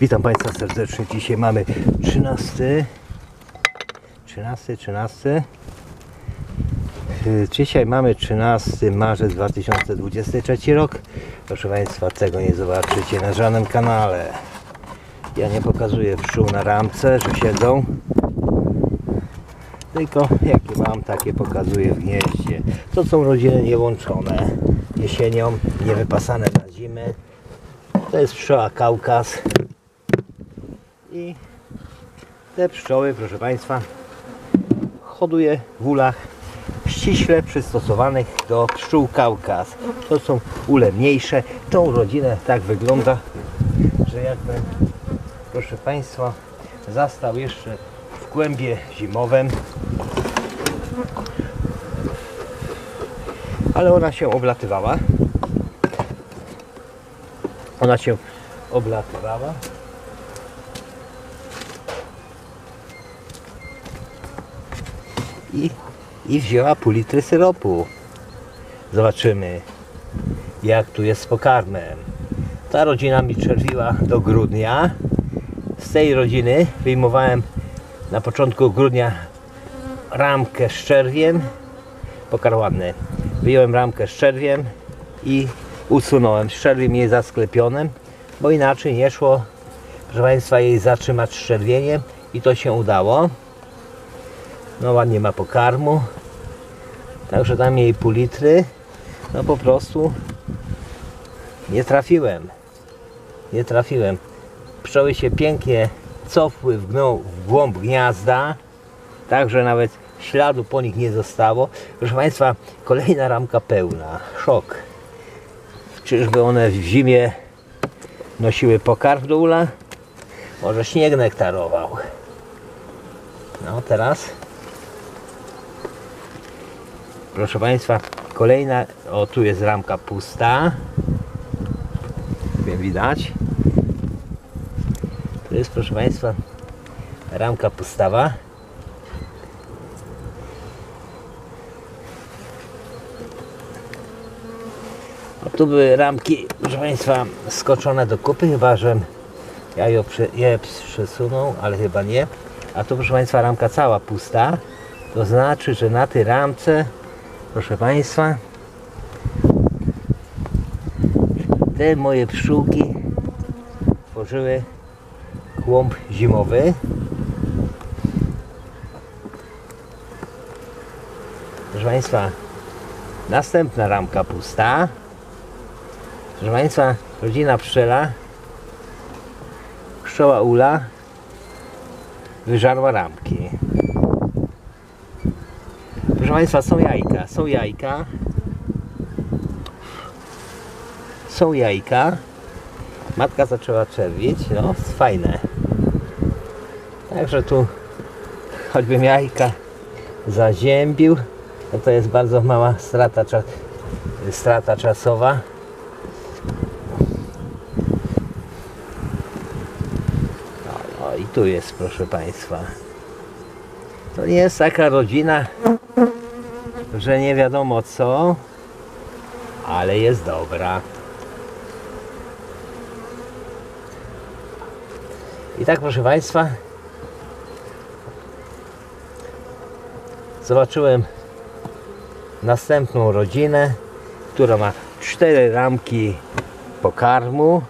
Witam Państwa serdecznie. Dzisiaj mamy 13. 13, 13. Yy, Dzisiaj mamy 13 marzec 2023 rok. Proszę Państwa, tego nie zobaczycie na żadnym kanale. Ja nie pokazuję pszczół na ramce, że siedzą. Tylko jakie mam, takie pokazuję w gnieździe. To są rodziny niełączone. Jesienią, niewypasane na zimę. To jest pszczoła Kaukaz. I te pszczoły, proszę Państwa, hoduje w ulach ściśle przystosowanych do pszczół Kaukaz. To są ule mniejsze. Tą rodzinę tak wygląda, że jakbym, proszę Państwa, zastał jeszcze w kłębie zimowym. Ale ona się oblatywała. Ona się oblatywała. I, I wzięła pół litry syropu. Zobaczymy, jak tu jest z pokarmem. Ta rodzina mi czerwiła do grudnia. Z tej rodziny wyjmowałem na początku grudnia ramkę z czerwiem. Pokar ładny. Wyjąłem ramkę z czerwiem i usunąłem z czerwiem jej zasklepionym, bo inaczej nie szło, proszę Państwa, jej zatrzymać z czerwieniem i to się udało. No ładnie ma pokarmu. Także dam jej pół litry. No po prostu nie trafiłem. Nie trafiłem. Pszczoły się pięknie cofły w, gną, w głąb gniazda. Także nawet śladu po nich nie zostało. Proszę Państwa, kolejna ramka pełna. Szok. Czyżby one w zimie nosiły pokarm do ula? Może śnieg nektarował. No teraz. Proszę Państwa, kolejna. O, tu jest ramka pusta. Wiem, widać. Tu jest, proszę Państwa, ramka pustawa. A tu były ramki, proszę Państwa, skoczone do kupy, chyba że ja je, je przesunął, ale chyba nie. A tu, proszę Państwa, ramka cała pusta. To znaczy, że na tej ramce, proszę Państwa, te moje pszczółki tworzyły kłąb zimowy. Proszę Państwa, następna ramka pusta. Proszę Państwa, rodzina pszczela, pszczoła ula, wyżarła ramki. Proszę Państwa, są jajka, są jajka. Są jajka. Matka zaczęła czerwić, no fajne. Także tu choćbym jajka zaziębił, to to jest bardzo mała strata, cza- strata czasowa. No, no i tu jest, proszę Państwa. To nie jest taka rodzina, że nie wiadomo co, ale jest dobra. I tak, proszę Państwa, zobaczyłem następną rodzinę, która ma cztery ramki pokarmu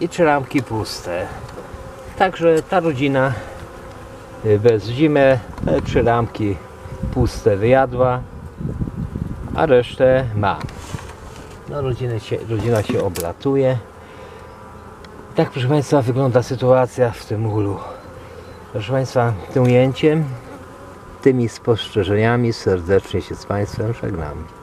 i trzy ramki puste. Także ta rodzina y, bez zimę te trzy ramki puste wyjadła, a resztę ma. No, rodzina się, rodzina się oblatuje. Tak, proszę Państwa, wygląda sytuacja w tym ulu. Proszę Państwa, tym ujęciem, tymi spostrzeżeniami serdecznie się z Państwem żegnam.